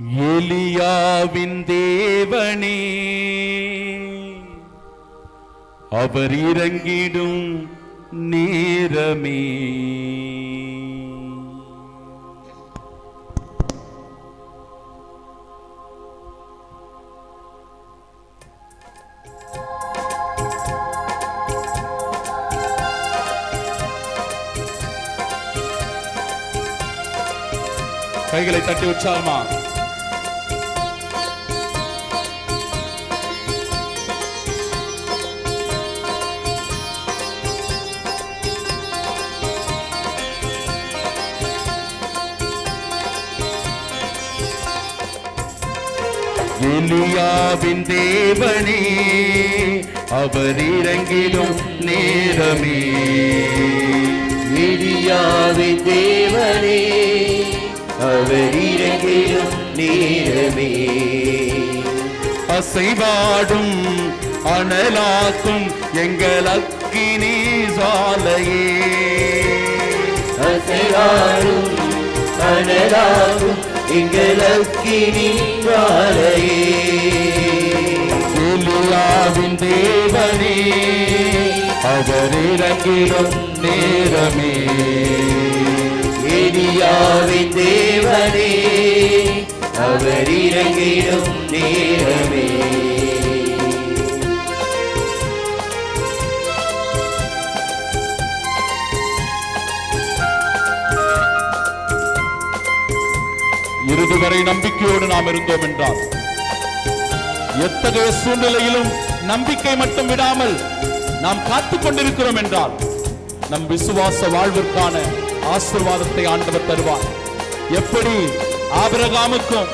எலியாவின் தேவனே அவர் இறங்கிடும் நேரமே. கைகளை தட்டி உற்சாகமா. எலியாவின் தேவனே அவர் இறங்கிடும் நேரமே. எலியாவின் தேவனே அவர் இறங்கிடும் நேரமே. அசைவாடும் அனலாக்கும் எங்கள் அக்கினி சாலையே. அசைவாடும் அனலாக்கும் எங்கள் அக்கினி தேவனே அவர் இறங்கிடும் நேரமே. எலியாவின் தேவனே அவர் இறங்கிடும் நேரமே. வரை நம்பிக்கையோடு நாம் இருந்தோம் என்றால் எத்தகைய சூழ்நிலையிலும் நம்பிக்கை மட்டும் விடாமல் நாம் காத்துக் கொண்டிருக்கிறோம் என்றால் நம் விசுவாச வாழ்விற்கான ஆசிர்வாதத்தை ஆண்டவர் தருவார். எப்படி? ஆபிரகாமுக்கும்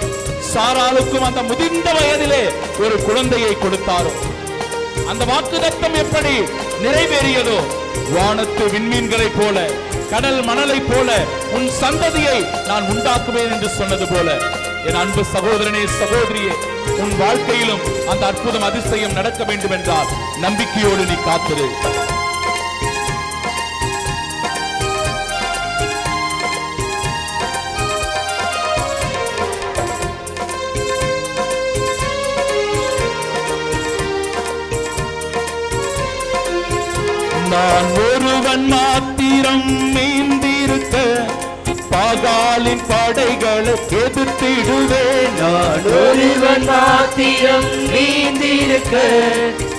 சாராளுக்கும் அந்த முதிர்ந்த வயதிலே ஒரு குழந்தையை கொடுத்தாரோ? அந்த வாக்குதத்தம் எப்படி நிறைவேறியதோ? வானத்து விண்மீன்களைப் போல கடல் மணலைப் போல உன் சந்ததியை நான் உண்டாக்குவேன் என்று சொன்னது போல. என் அன்பு சகோதரனே சகோதரியே உன் வாழ்க்கையிலும் அந்த அற்புதம் அதிசயம் நடக்க வேண்டும் என்றால் நம்பிக்கையோடு நீ காத்திரு. மாத்திரம் மீன் பாகாலின் படைகளை எதிர்த்திடுவேன். நான் ஒருவன் மாத்திரம் வீந்திருக்க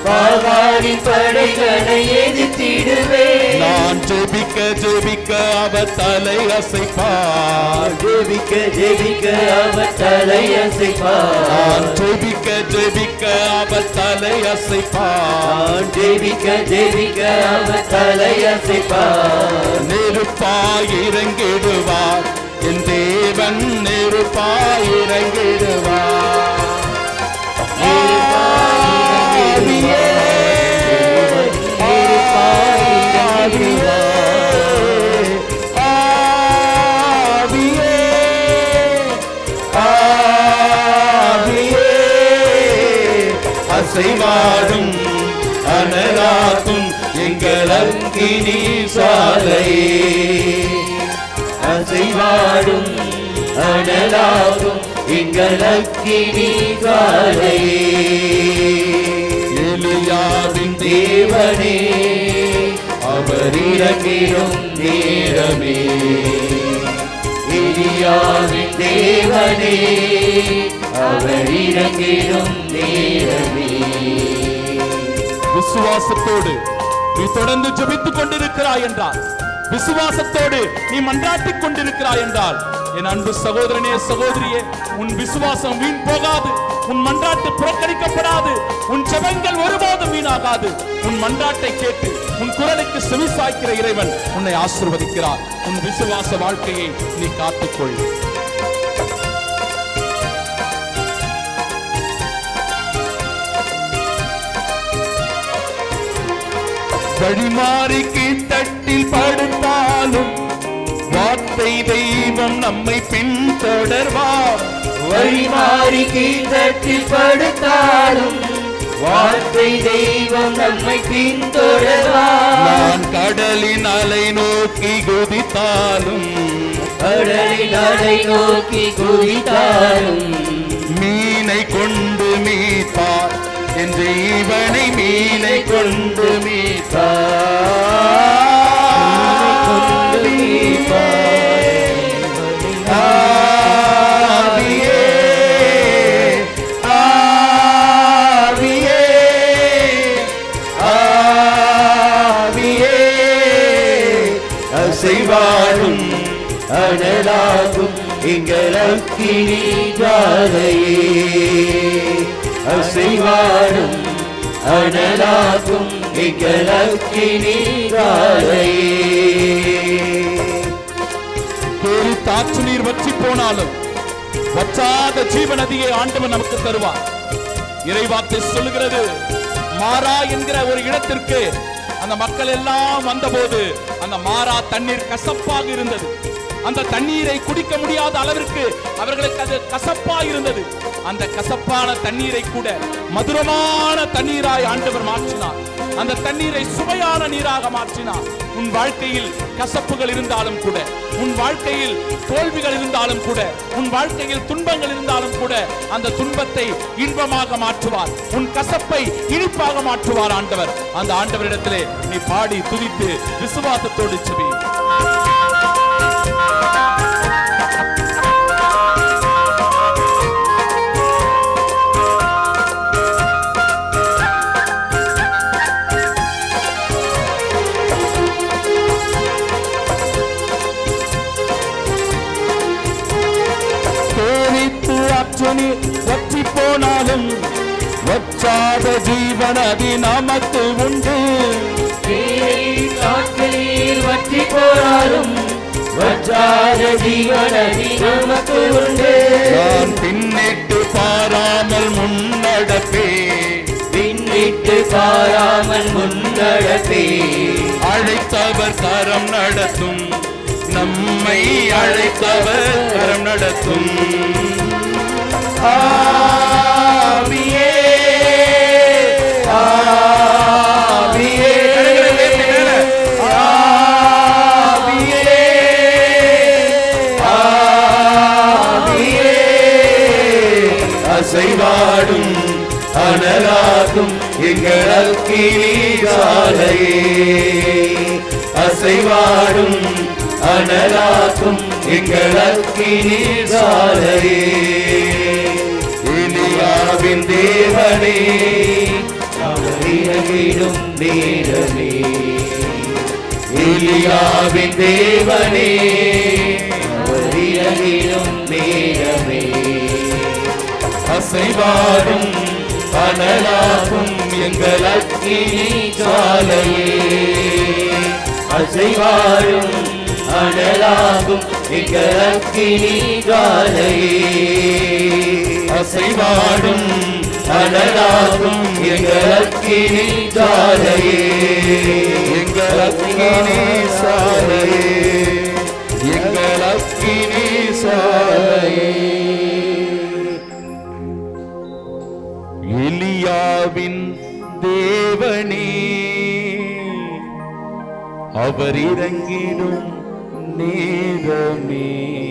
பாகாரின் படைகளை எதிர்த்திடுவேன். நான் ஜெபிக்க ஜெபிக்க அவர் தலை அசைப்பார். ஜெபிக்க ஜெபிக்க அவர் தலையசைப்பார் நான் ஜெபிக்க ஜெபிக்க அவர் தலை அசைப்பார். ஜெபிக்க ஜெபிக்க அவர் தலையசைப்பார் நெருப்பாய் இறங்கிடுவார். இருப்பார் என் தேவன் இருப்பார் இறங்கிடுவார். அசைவாடும் அனலாக்கும் எங்கள் அங்கினி சாலை. சாலையே அசைவாடும் அனலாகும் எங்கள் அக்கினி காலை. எலியாவின் தேவனே அவர் இறங்கிடும் நேரமே. எலியாவின் தேவனே அவர் இறங்கிடும் நேரமே. விசுவாசத்தோடு நீ தொடர்ந்து ஜபித்துக் கொண்டிருக்கிறாய் என்றார். விசுவாசத்தோடு நீ மன்றாட்டிக் கொண்டிருக்கிறாய் என்றால் என் அன்பு சகோதரனே சகோதரியே உன் விசுவாசம் வீண் போகாது உன் மன்றாட்டு புறக்கணிக்கப்படாது உன் செவங்கள் ஒருபோதும் வீணாகாது. உன் மன்றாட்டை கேட்டு உன் குரலுக்கு செவிசாய்க்கிற இறைவன் உன்னை ஆசிர்வதிக்கிறார். உன் விசுவாச வாழ்க்கையை நீ காத்துக்கொள். வழிமாறி கீழ்த்தட்டில் படுத்தாலும் வார்த்தை தெய்வம் நம்மை பின்தொடர்வார். வழிமாறி கீழ்த்தட்டில் படுத்தாலும் வார்த்தை தெய்வம் நம்மை பின்தொடர்வார். நான் கடலின் அலை நோக்கி குதித்தாலும் கடலை கடலை நோக்கி குதித்தாலும் மீனை கொண்டு மீட்பார். என் ஜீவனை மீனை கொண்டு ஆவியே, ஆவியே, ஆவியே, அசைவாடும் அனலாகும் எங்கள் அக்கினி ஜாதையே அசைவாடும் அனலாகும் தாற்று நீர் வற்றி போனாலும் வற்றாத ஜீவ நதியை ஆண்டவன் நமக்கு தருவார். இறைவார்த்தை சொல்லுகிறது மாறா என்கிற ஒரு இடத்திற்கு அந்த மக்கள் எல்லாம் வந்தபோது அந்த மாறா தண்ணீர் கசப்பாக இருந்தது. அந்த தண்ணீரை குடிக்க முடியாத அளவிற்கு அவர்களுக்கு அது கசப்பா இருந்தது அந்த கசப்பான தண்ணீரை கூட மதுரமான தண்ணீராய் ஆண்டவர் மாற்றினார். அந்த தண்ணீரை சுவையான நீராக மாற்றினார். உன் வாழ்க்கையில் கசப்புகள் இருந்தாலும் கூட உன் வாழ்க்கையில் தோல்விகள் இருந்தாலும் கூட உன் வாழ்க்கையில் துன்பங்கள் இருந்தாலும் கூட அந்த துன்பத்தை இன்பமாக மாற்றுவார். உன் கசப்பை இனிப்பாக மாற்றுவார் ஆண்டவர். அந்த ஆண்டவரிடத்திலே நீ பாடி துதித்து விசுவாசத்தோடு செவி ஜீவனதி நமக்கு உண்டு. காற்றில் வற்றி ஜீவனதி நமக்கு உண்டு. நான் பின்னிட்டு பாராமல் முன்னடப்பே. பின்னிட்டு பாராமல் முன்னடப்பே. அழைத்தவர் கரம் நடத்தும். நம்மை அழைத்தவர் கரம் நடத்தும். ஆவியே அசைவாடும் அனலாகும் எங்கள் அக்கினி அசைவாடும் அனலாகும் எங்கள் அக்கினி சாலையே தேவனே அவர் நேரமே. எலியாவின் தேவனே அவர் இறங்கிடும் நேரமே. அசைவாடும் அனலாகும் எங்கள் அக்கினி சாலையே அசைவாடும் அனலாகும் எங்கள் அக்கினி காலையே அசைவாடும் அனலாகும் எங்கள் அக்கினி ஜாலையே. எங்கள் அக்கினி சாலையே. எங்கள் அக்கினி சாலையே. எலியாவின் தேவனே அவர் இறங்கிடும் நேரமே.